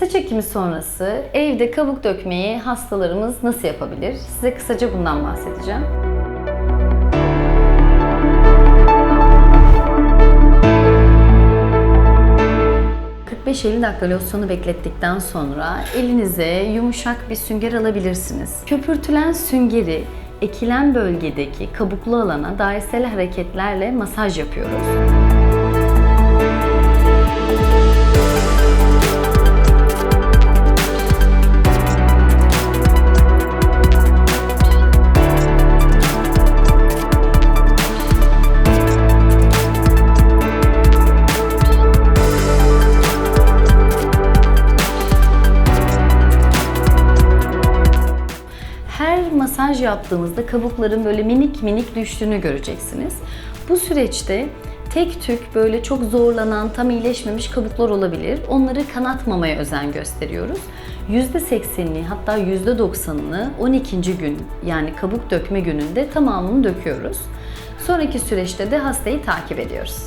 saç ekimi sonrası evde kabuk dökmeyi hastalarımız nasıl yapabilir? Size kısaca bundan bahsedeceğim. ...45-50 dakika losyonu beklettikten sonra elinize yumuşak bir sünger alabilirsiniz. Köpürtülen süngeri ekilen bölgedeki kabuklu alana dairesel hareketlerle masaj yapıyoruz. Her masaj yaptığımızda kabukların böyle minik minik düştüğünü göreceksiniz. Bu süreçte tek tük böyle çok zorlanan, tam iyileşmemiş kabuklar olabilir. Onları kanatmamaya özen gösteriyoruz. %80'ini hatta %90'ını 12. gün yani kabuk dökme gününde tamamını döküyoruz. Sonraki süreçte de hastayı takip ediyoruz.